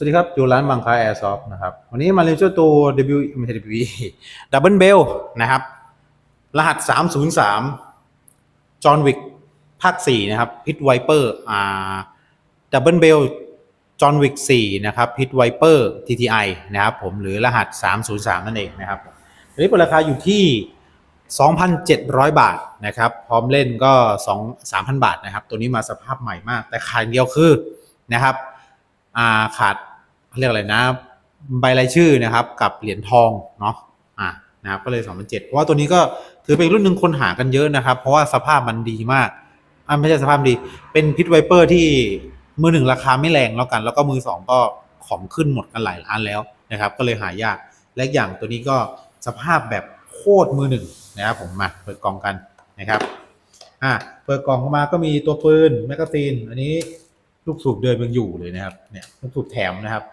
สวัสดีครับ อยู่ร้านบางค้าแอร์ซอฟนะครับ วันนี้มาเรียนเจ้าตัว W ไม่ใช่ W Double Bell นะครับ รหัส 303 จอห์นวิกภาค 4 นะครับพิทไวเปอร์อ่า Double Bell จอห์นวิก 4 นะครับพิทไวเปอร์ TTI นะครับผมหรือรหัส 303 นั่นเองนะครับอันนี้เปิดราคาอยู่ที่ 2,700 บาทนะครับ พร้อมเล่นก็ 2 3,000 บาทนะครับ ตัวนี้มาสภาพใหม่มาก แต่ขาดอย่างเดียวคือนะครับอ่าขาด เรียกอะไรนะ ใบรายชื่อนะครับ กับเหรียญทองเนาะอ่านะครับก็เลย2 0 0เพราะว่าตัวนี้ก็ถือเป็นรุ่นหนึ่งคนหากันเยอะนะครับ เพราะว่าสภาพมันดีมากอ่าไม่ใช่สภาพดี เป็นพิทไวเปอร์ที่มือหนึ่งราคาไม่แรงแล้วกัน แล้วก็มือสองก็ของขึ้นหมดกันหลายล้านแล้วนะครับ ก็เลยหายากและอย่างตัวนี้ก็สภาพแบบโคตรมือหนึ่งนะครับผมมาเปิดกล่องกันนะครับอ่าเปิดกล่องเข้ามาก็มีตัวปืนแมกกาซีน อันนี้ลูกสูบเดินยังอยู่เลยนะครับเนี่ยลูกสูบแถมนะครับ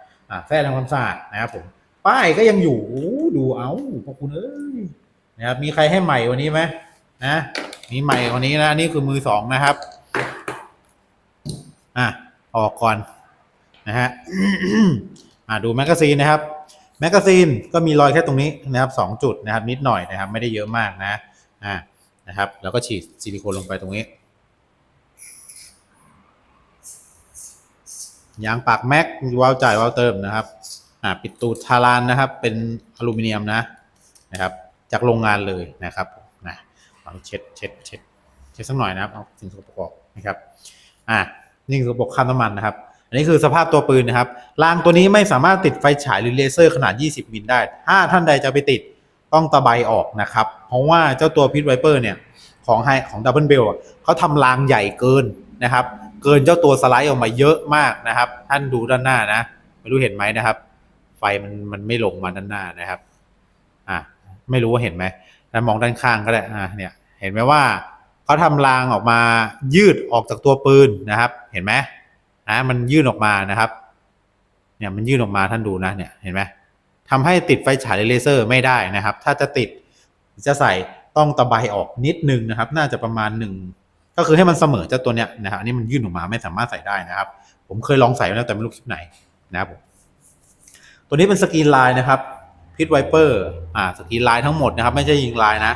แฟ้ทำความสะอาดนะครับผม ป้ายก็ยังอยู่ดูเอาพวกคุณเอ้ยนะครับมีใครให้ใหม่วันนี้ไหมนะมีใหม่วันนี้นะนี่คือมือสองนะครับ อะออกก่อนนะฮะอ่าดูแมกกาซีนนะครับแมกกาซีนก็มีรอยแค่ตรงนี้นะครับสองจุดนะครับนิดหน่อยนะครับ ไม่ได้เยอะมากนะอ่านะครับ แล้วก็ฉีดซิลิโคนลงไปตรงนี้ ยางปากแม็กวาล์วจ่ายวาล์วเติมนะครับอ่าปิดตูดทารานนะครับ เป็นอลูมิเนียมนะนะครับ จากโรงงานเลยนะครับนะลองเช็ดเช็ดเช็ดเช็ดสักหน่อยนะครับเอาสิ่งสกปรกออกนะครับอ่านี่คือระบบคราน้ำมันนะครับ อันนี้คือสภาพตัวปืนนะครับรางตัวนี้ไม่สามารถติดไฟฉายหรือเลเซอร์ขนาด 20 มิลได้ ถ้าท่านใดจะไปติดต้องตะไบออกนะครับ เพราะว่าเจ้าตัวพิทไวเปอร์เนี่ยของไฮของดับเบิลเบลเขาทำรางใหญ่เกินนะครับ เกินเจ้าตัวสไลด์ออกมาเยอะมากนะครับ ท่านดูด้านหน้านะ ไม่รู้เห็นไหมนะครับ ไฟมันมันไม่ลงมาด้านหน้านะครับ อ่าไม่รู้ว่าเห็นไหมแล้วมองด้านข้างก็ได้อ่าเนี่ย เห็นไหมว่าเขาทำรางออกมายืดออกจากตัวปืนนะครับ เห็นไหมนะมันยื่นออกมานะครับ เนี่ยมันยื่นออกมาท่านดูนะเนี่ยเห็นไหมทำให้ติดไฟฉายเลเซอร์ไม่ได้นะครับ ถ้าจะติดจะใส่ต้องตะไบออกนิดนึงนะครับ น่าจะประมาณหนึ่ง ก็คือให้มันเสมอเจ้าตัวเนี้ยนะครับอันนี้มันยื่นออกมาไม่สามารถใส่ได้นะครับ ผมเคยลองใส่แล้วแต่ไม่รู้คลิปไหนนะครับผมตัวนี้เป็นสกรีนไลายนะครับพิทไวเปอร์อ่าสกรีนไลายทั้งหมดนะครับ ไม่ใช่ยิงไลายนะ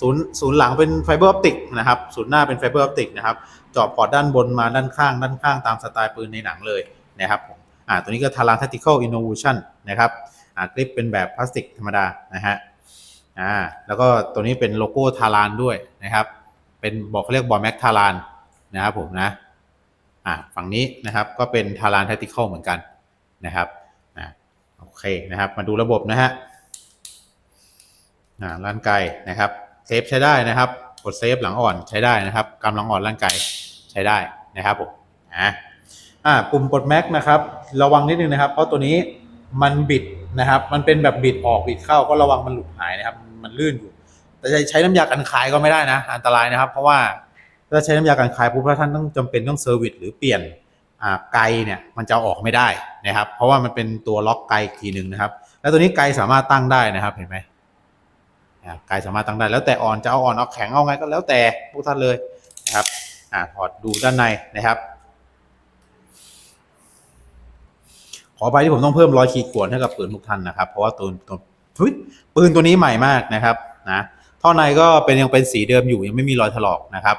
ศูนย์ศูนย์หลังเป็นไฟเบอร์ออปติกนะครับศูนย์หน้าเป็นไฟเบอร์ออปติกนะครับจาะพอร์ตด้านบนมาด้านข้าง ด้านข้างตามสไตล์ปืนในหนังเลยนะครับผมอ่าตัวนี้ก็ทาราน tactical innovation นะครับอ่ากริปเป็นแบบพลาสติกธรรมดานะฮะอ่าแล้วก็ตัวนี้เป็นโลโก้ทารานด้วยนะครับ เป็นบอกเขาเรียกบอลแม็กทารานนะครับผมนะอ่าฝั่งนี้นะครับก็เป็นทาราน tactical เหมือนกันนะครับอ่าโอเคนะครับมาดูระบบนะฮะอ่าร่างกายนะครับเซฟใช้ได้นะครับกดเซฟหลังอ่อนใช้ได้นะครับกำลังอ่อนร่างกายใช้ได้นะครับผมอ่าอ่าปุ่มกดแม็กนะครับระวังนิดนึงนะครับเพราะตัวนี้มันบิดนะครับ มันเป็นแบบบิดออกบิดเข้าก็ระวังมันหลุดหายนะครับ มันลื่นอยู่ แต่จะใช้น้ำยากันคายก็ไม่ได้นะ อันตรายนะครับ เพราะว่าถ้าใช้น้ำยากันคายปุ๊บถ้าท่านต้องจำเป็นต้องเซอร์วิสหรือเปลี่ยนไกเนี่ยมันจะออกไม่ได้นะครับ เพราะว่ามันเป็นตัวล็อกไกลทีหนึ่งนะครับ แล้วตัวนี้ไกสามารถตั้งได้นะครับเห็นไหมอ่ากายสามารถตั้งได้ แล้วแต่อ่อนจะเอาอ่อนเอาแข็งเอาไงก็แล้วแต่พวกท่านเลยนะครับอ่าถอดดูด้านในนะครับ ขอไปที่ผมต้องเพิ่มรอยขีดข่วนให้กับปืนทุกท่านนะครับ เพราะว่าตัวตัวปืนตัวนี้ใหม่มากนะครับนะ ท่อในก็เป็นยังเป็นสีเดิมอยู่ยังไม่มีรอยถลอกนะครับ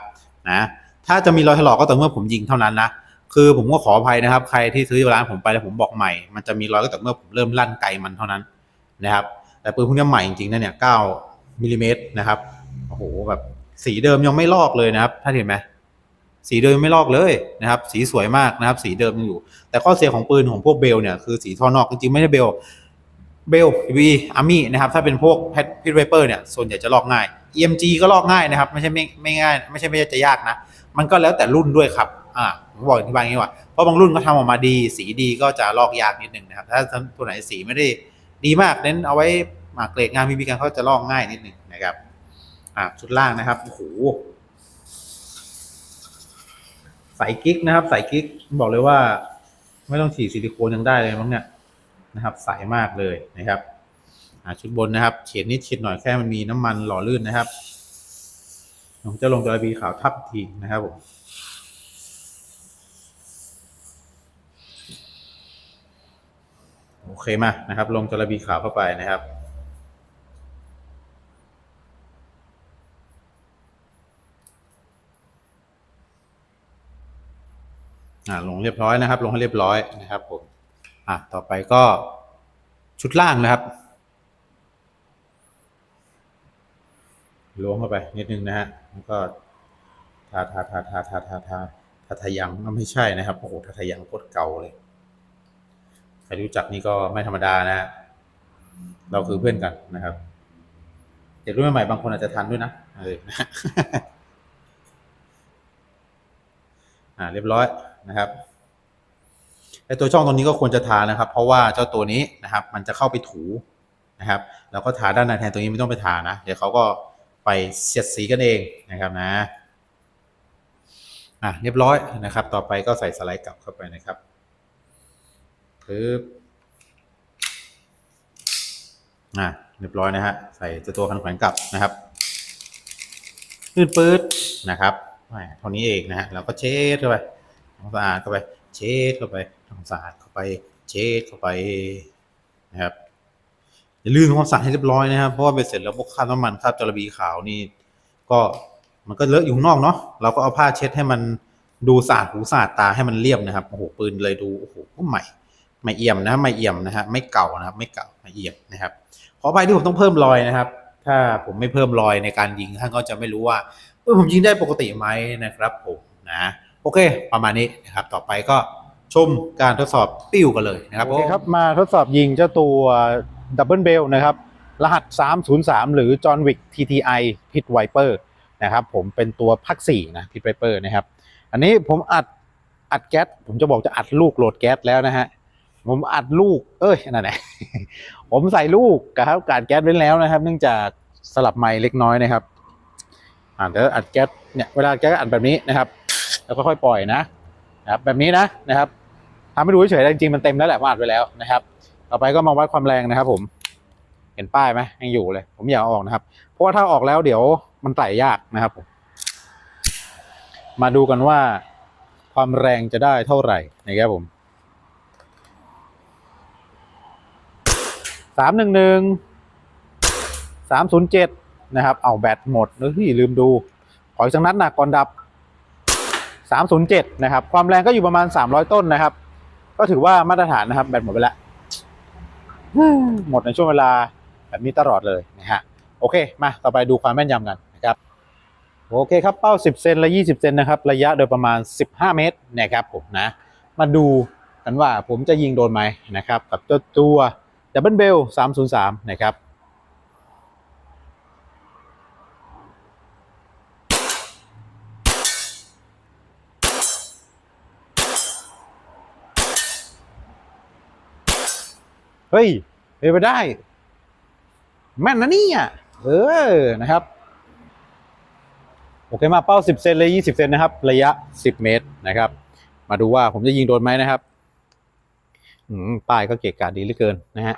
นะถ้าจะมีรอยถลอกก็ต่อเมื่อผมยิงเท่านั้นนะคือผมก็ขออภัยนะครับ ใครที่ซื้อร้านผมไปแล้วผมบอกใหม่ มันจะมีรอยก็ต่อเมื่อผมเริ่มลั่นไกมันเท่านั้นนะครับ แต่ปืนพวกนี้ใหม่จริงๆนะเนี่ย9มิลลิเมตรนะครับโอ้โหแบบสีเดิมยังไม่ลอกเลยนะครับถ้านเห็นไหมสีเดิมไม่ลอกเลยนะครับ สีสวยมากนะครับ สีเดิมยังอยู่ แต่ข้อเสียของปืนของพวกเบลเนี่ยคือสีท่อนอกจริงๆไม่ใช่เบล เบลวีอาร์มี่นะครับถ้าเป็นพวกแพทพิทไวเปอร์เนี่ยส่วนใหญ่จะลอกง่าย EMG ก็ลอกง่ายนะครับ ไม่ใช่ไม่ไม่ง่าย ไม่ใช่ไม่ใช่จะยากนะ มันก็แล้วแต่รุ่นด้วยครับอ่าผมบอกอธิบายอย่างนี้ว่า เพราะบางรุ่นก็ทำออกมาดี สีดีก็จะลอกยากนิดนึงนะครับ ถ้าตัวไหนสีไม่ได้ดีมากเน้นเอาไว้หมาเกรดงานมีบีกันเขาจะลอกง่ายนิดหนึ่งนะครับอ่าชุดล่างนะครับโอ้โหใส่กิ๊กนะครับใส่กิ๊กบอกเลยว่า ไม่ต้องฉีดซิลิโคนยังได้เลยมั้งเนี่ย นะครับ ใสมากเลยนะครับชุดบนนะครับเฉียดนิดเฉียดหน่อยแค่มันมีน้ำมันหล่อลื่นนะครับผมจะลงจระบีขาวทับอีกทีนะครับผมนเคมานะครับ ลงจระบีขาวเข้าไปนะครับอ่าลงเรียบร้อยนะครับ ลงให้เรียบร้อยนะครับผม อะต่อไปก็ชุดล่างนะครับล้วงเข้าไปนิดนึงนะฮะแล้วก็ทาทาทาทาทาทาทาทาทายังไม่ใช่นะครับโอ้โหทาทายังโคตรเก่าเลยใครรู้จักนี่ก็ไม่ธรรมดานะฮะเราคือเพื่อนกันนะครับเด็กรุ่นใหม่บางคนอาจจะทันด้วยนะเอออ่าเรียบร้อยนะครับ ไอตัวช่องตรงนี้ก็ควรจะทานะครับ เพราะว่าเจ้าตัวนี้นะครับ มันจะเข้าไปถูนะครับ แล้วก็ทาด้านในแทนตรงนี้ไม่ต้องไปทานะ เดี๋ยวเขาก็ไปเสียดสีกันเองนะครับนะอะเรียบร้อยนะครับ ต่อไปก็ใส่สไลด์กลับเข้าไปนะครับปึ๊บอะเรียบร้อยนะฮะใส่เจ้าตัวคันแขวนกลับนะครับปืดปืดนะครับเท่านี้เองนะฮะแล้วก็เช็ดเข้าไปทำความสะอาดเข้าไป เช็ดเข้าไป ทำความสะอาดเข้าไปเช็ดเข้าไปนะครับอย่าลืมทำความสะอาดให้เรียบร้อยนะครับเพราะว่าไปเสร็จแล้วพวกคราบน้ำมันคราบจระบีขาวนี่ ก็มันก็เลอะอยู่ข้างนอกเนาะเราก็เอาผ้าเช็ดให้มันดูสะอาดหูสะอาดตาให้มันเรียบนะครับโอ้โหปืนเลยดูโอ้โหใหม่ใหม่เอี่ยมนะไม่เอี่ยมนะฮะไม่เก่านะครับ ไม่เก่าไม่เอี่ยมนะครับ ขออภัยที่ผมต้องเพิ่มรอยนะครับ ถ้าผมไม่เพิ่มรอยในการยิงท่านก็จะไม่รู้ว่าเออผมยิงได้ปกติไหมนะครับ ผมนะ โอเค ประมาณนี้นะครับ ต่อไปก็ ชมการทดสอบปิ้วกันเลยนะครับโอเคครับ มาทดสอบยิงเจ้าตัวดับเบิลเบลนะครับ รหัส 303 หรือ John Wick TTI Pit Viper นะครับผมเป็นตัวภาค4นะ Pit Viper นะครับ อันนี้ผมอัดอัดแก๊สผมจะบอกจะอัดลูกโหลดแก๊สแล้วนะฮะผมอัดลูก เอ้ยนั่นแหละผมใส่ลูกครับการแก๊สไว้แล้วนะครับ เนื่องจากสลับไมค์เล็กน้อยนะครับอ่าเดี๋ยวอัดแก๊สเนี่ยเวลาแก๊สอัดแบบนี้นะครับ แล้วก็ค่อยปล่อยนะนะครับแบบนี้นะนะครับ ทำให้ดูเฉยๆจริงๆมันเต็มแล้วแหละผมอัดไว้แล้วนะครับ ต่อไปก็มาวัดความแรงนะครับ ผมเห็นป้ายไหมยังอยู่เลย ผมอยากเอาออกนะครับ เพราะว่าถ้าออกแล้วเดี๋ยวมันไต่ยากนะครับผมมาดูกันว่าความแรงจะได้เท่าไหร่นะครับผมสามหนึ่งหนึ่งสามศูนย์เจ็ดนะครับ เอาแบตหมดเฮ้ยลืมดู ขออีกสักนัดหนักก่อนดับสามศูนย์เจ็ดนะครับ ความแรงก็อยู่ประมาณสามร้อยต้นนะครับ ก็ถือว่ามาตรฐานนะครับ แบตหมดไปแล้วหมดในช่วงเวลาแบบนี้ตลอดเลยนะฮะโอเค มาต่อไปดูความแม่นยำกันนะครับโอเคครับเป้า 10 เซนและ 20 เซนนะครับ ระยะโดยประมาณ 15 เมตรนะครับผมนะ มาดูกันว่าผมจะยิงโดนไหมนะครับ กับตัวตัวดับเบิลเบล303 นะครับ เฮ้ยเป็นไปได้ แม่นนะเนี่ยเออนะครับ โอเคมาเป้า 10 เซนเลย 20 เซนนะครับ ระยะ 10 เมตรนะครับ มาดูว่าผมจะยิงโดนไหมนะครับอืมป้ายก็เกะกะดีเหลือเกินนะฮะ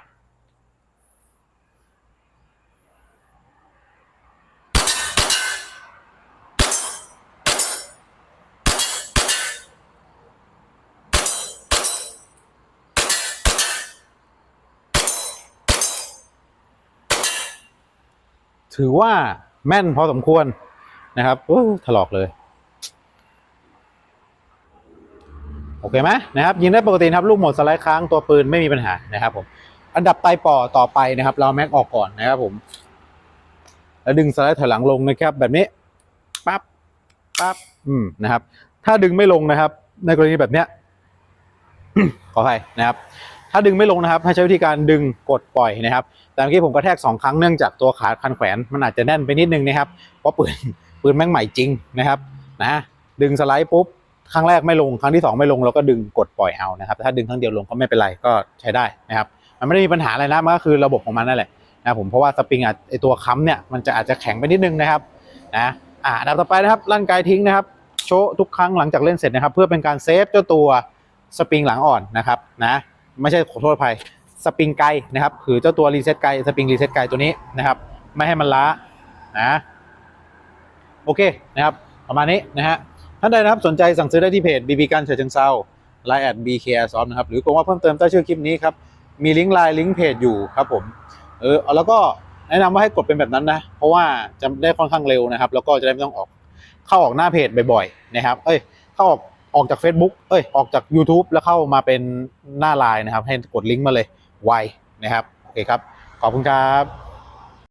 ถือว่าแม่นพอสมควรนะครับโอ้ถลอกเลย โอเคไหมนะครับ ยิงได้ปกติครับลูกหมดสไลด์ค้างตัวปืนไม่มีปัญหานะครับผม อันดับไตปอต่อไปนะครับ เราแม็กออกก่อนนะครับผม แล้วดึงสไลด์ถอยหลังลงนะครับ แบบนี้ปั๊บปั๊บอืมนะครับ ถ้าดึงไม่ลงนะครับ ในกรณีแบบเนี้ยขออภัยนะครับ ถ้าดึงไม่ลงนะครับ ให้ใช้วิธีการดึงกดปล่อยนะครับ แต่เมื่อกี้ผมกระแทกสองครั้งเนื่องจากตัวขาคันแขวนมันอาจจะแน่นไปนิดนึงนะครับเพราะปืนปืนแม่งใหม่จริงนะครับนะดึงสไลด์ปุ๊บครั้งแรกไม่ลงครั้งที่สองไม่ลงเราก็ดึงกดปล่อยเอานะครับถ้าดึงครั้งเดียวลงก็ไม่เป็นไรก็ใช้ได้นะครับมันไม่ได้มีปัญหาอะไรนะมันก็คือระบบของมันนั่นแหละนะผมเพราะว่าสปริงอะไอตัวค้ำเนี่ยมันจะอาจจะแข็งไปนิดนึงนะครับนะอ่าอันดับต่อไปนะครับลั่นไกทิ้งนะครับโชว์ทุกครั้งหลังจากเล่นเสร็จนะครับ เพื่อเป็นการเซฟเจ้าตัวสปริงหลังอ่อนนะครับนะไม่ใช่ขอโทษภัย สปริงไกนะครับคือเจ้าตัวรีเซ็ตไกสปริงรีเซ็ตไกตัวนี้นะครับ ไม่ให้มันล้านะโอเคนะครับ ประมาณนี้นะฮะท่านใดนะครับสนใจสั่งซื้อได้ที่เพจ BB กันเฉยเชิงเซาไลน์แอด BK Airsoft นะครับ หรือกดว่าเพิ่มเติมใต้ชื่อคลิปนี้ครับ มีลิงก์ไลน์ลิงก์เพจอยู่ครับผมเออแล้วก็แนะนำว่าให้กดเป็นแบบนั้นนะ เพราะว่าจะได้ค่อนข้างเร็วนะครับ แล้วก็จะได้ไม่ต้องออกเข้าออกหน้าเพจบ่อยๆนะครับ เอ้ย เข้าออกออกจาก Facebook เอ้ย ออกจาก YouTube แล้วเข้ามาเป็นหน้าไลน์นะครับ ให้กดลิงก์มาเลย ไวนะครับโอเคครับขอบคุณครับ